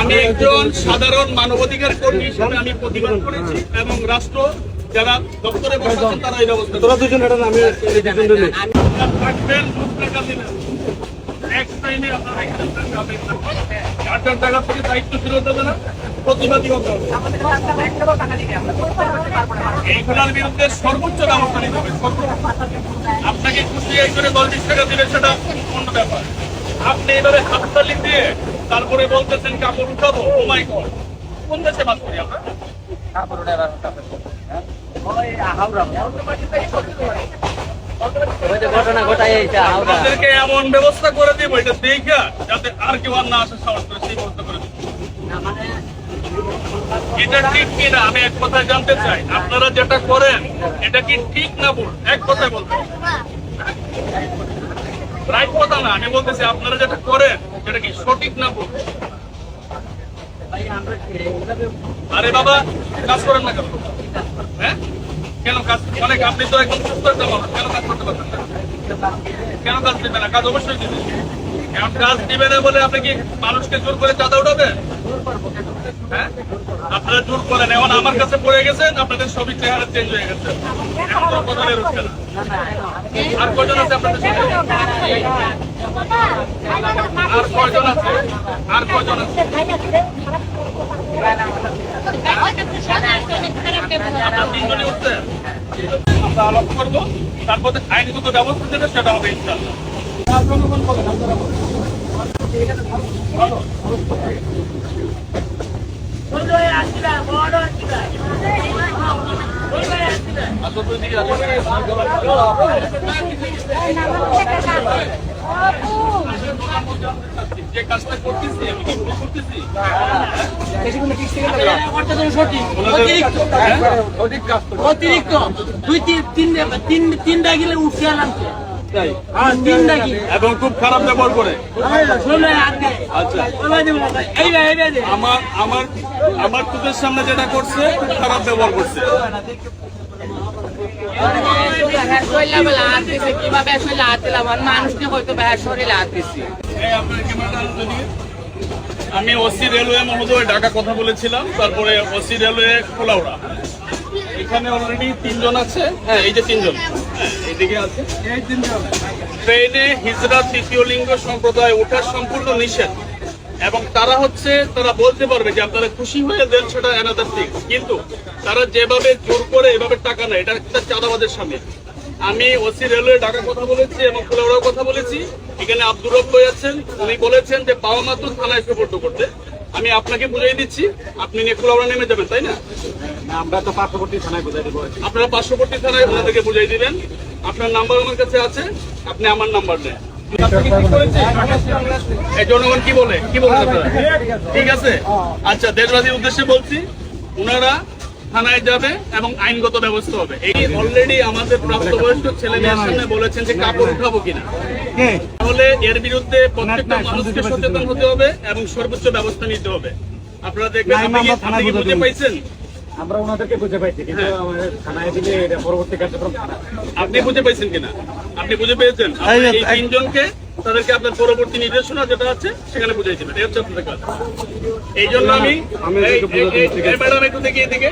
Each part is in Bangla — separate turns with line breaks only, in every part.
আমি একজন সাধারণ মানবাধিকার কর্মী হিসেবে আমি প্রতিবাদ করেছি এবং রাষ্ট্র যারা দপ্তরে বসেছেন তারা এই ব্যবস্থা
তোরা দুজন এটা আমি
থাকবেন টাইমে আপনারা। চারজন টাকা থেকে প্রতিবাদী হতে হবে। এইগুলোর বিরুদ্ধে সর্বোচ্চ ব্যবস্থা নিতে হবে। আপনাকে খুশি এই করে দশ বিশ টাকা দিলে সেটা আপনি এবারে হাততালি দিয়ে তারপরে বলতেছেন কাপড় উঠাবো? ও মাই গড কোন দেশে বাস করি আমরা? আপনাদেরকে এমন ব্যবস্থা করে দিব এটা দেখা যাতে আর কেউ আর না আসে সাহস করে সেই ব্যবস্থা করে দিব। এটা ঠিক আমি এক কথায় জানতে চাই। আপনারা যেটা করেন এটা কি ঠিক না ভুল? এক কথায় বলতে রাইট কথা না, আমি বলতেছি, আপনারা যেটা করেন, সেটা কি সঠিক না ভুল? আরে বাবা, কাজ করেন না কেন? হ্যাঁ? কেন কাজ অনেক আপনি তো একদম সুস্থ একটা মানুষ, কেন কাজ করতে পারছেন না? কেন কাজ দিবে না? কাজ অবশ্যই দিবে এখন কাজ দিবে না বলে আপনি কি মানুষকে জোর করে চাঁদা উঠাবেন? আপনারা জোর করেন, এখন আমার কাছে পড়ে গেছেন, আপনাদের সবই চেহারা চেঞ্জ হয়ে গেছে। আর কয়জন আছে আপনাদের আর কয়জন আছে? আর কয়জন আছে? আমরা আলোচনা করব, তারপরে আইনগত ব্যবস্থা যেটা সেটা হবে ইনশাল্লাহ। যে কাজটা করতেছি আমি কি ভুল করতেছি।
অতিরিক্ত। দুই তিন তিন তিন তিনটা গেলে উঠতে আলাম হ্যাঁ তিনটা গেলে
এবং খুব খারাপ ব্যবহার করে। আচ্ছা।
এই রে এই রে
আমার আমার আমার তোদের সামনে যেটা করছে খুব খারাপ ব্যবহার করছে।
কীভাবে মানুষকে হয়তো শরীরে হাত।
আমি ওসি রেলওয়ে মহোদয় ডাকা কথা বলেছিলাম তারপরে ওসি রেলওয়ে খোলাউড়া এখানে অলরেডি তিনজন আছে। হ্যাঁ এই যে তিনজন। এইদিকে আছে। ট্রেনে হিজরা তৃতীয় লিঙ্গ সম্প্রদায় ওঠার সম্পূর্ণ নিষেধ। এবং তারা হচ্ছে, তারা বলতে পারবে যে আপনারা খুশি হয়ে দেন সেটা অ্যানাদার থিং কিন্তু তারা যেভাবে জোর করে এভাবে টাকা নেয়, এটা একটা চাঁদাবাদের সামনে আমি ওসি রেলওয়ে ঢাকা কথা বলেছি এবং খোলাউড়াও কথা বলেছি। এখানে আব্দুর রব ভাই আছেন। উনি বলেছেন যে পাওয়া মাত্র থানায় সুপর্দ করতে। আমি আপনাকে বুঝিয়ে দিচ্ছি আপনি নেকুলাওড়া নেমে যাবেন তাই না?
আমরা তো পার্শ্ববর্তী থানায় বুঝাই দেবো।
আপনারা পার্শ্ববর্তী থানায় ওনাদেরকে বুঝাই দিবেন। আপনার নাম্বার আমার কাছে আছে আপনি আমার নাম্বার দেন। এই জনগণ কি বলে? কি বলছে ঠিক আছে? আচ্ছা দেশবাসীর উদ্দেশ্যে বলছি ওনারা থানায় যাবে এবং আইনগত ব্যবস্থা হবে। এই অলরেডি আমাদের প্রাপ্তবয়স্ক ছেলে মেয়ের সামনে বলেছেন যে কাপড় উঠাবো কিনা। তাহলে এর বিরুদ্ধে প্রত্যেকটা মানুষকে সচেতন হতে হবে এবং সর্বোচ্চ ব্যবস্থা নিতে হবে। আপনারা দেখবেন আপনি কি- আপনি পাইছেন?
আমরা ওনাদেরকে বুঝে পাইছি কিন্তু আমাদের থানায় দিলে এটা পরবর্তী কার্যক্রম
আপনি বুঝে পেয়েছেন কিনা? আপনি বুঝে পেয়েছেন? আপনি এই তিনজনকে তাদেরকে আপনার পরবর্তী নির্দেশনা যেটা আছে সেখানে বুঝাই দিবেন এই হচ্ছে আপনাদের কাজ। এই জন্য আমি ম্যাডাম একটু দেখি এদিকে।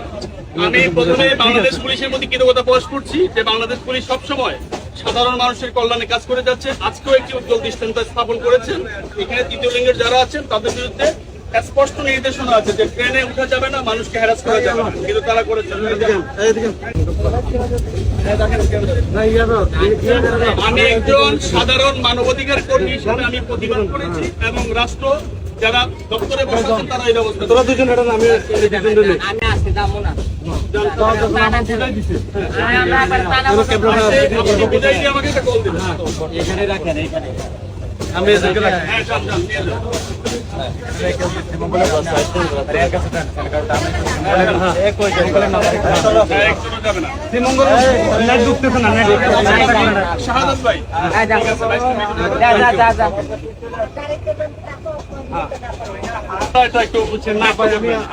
আমি প্রথমে বাংলাদেশ পুলিশের প্রতি কৃতজ্ঞতা প্রকাশ করছি যে বাংলাদেশ পুলিশ সবসময় সাধারণ মানুষের কল্যাণে কাজ করে যাচ্ছে। আজকেও একটি উজ্জ্বল দৃষ্টান্ত স্থাপন করেছেন। এখানে তৃতীয় লিঙ্গের যারা আছেন তাদের বিরুদ্ধে স্পষ্ট নির্দেশনা আছে যে ট্রেনে উঠা যাবে না মানুষকে হ্যারাস করা যাবে না। কিন্তু তারা করেছেন। আমি একজন সাধারণ মানবাধিকার কর্মী হিসেবে আমি প্রতিবাদ করেছি এবং রাষ্ট্র যারা দপ্তরে বসেছেন তারা এই ব্যবস্থা
তোরা দুজন আমি
আমি আসতে যাব না।
এখানে রাখেন এখানে আমি এদেরকে রাখি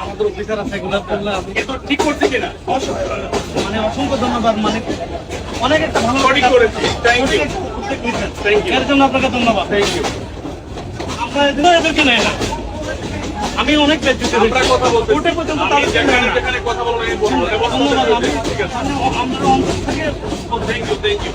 আমাদের অফিসার আছে
ঠিক করছি কিনা
মানে অসংখ্য ধন্যবাদ। মানে অনেক একটা ভালো
করেছি থ্যাংক ইউ.
এর জন্য আপনাকে ধন্যবাদ।
থ্যাংক ইউ
এদেরকে নেয় না। আমি অনেক ব্যক্তিত্ব উঠে পর্যন্ত তাদেরকে নেয় না ধন্যবাদ। আমি আমরা অন্তর থেকে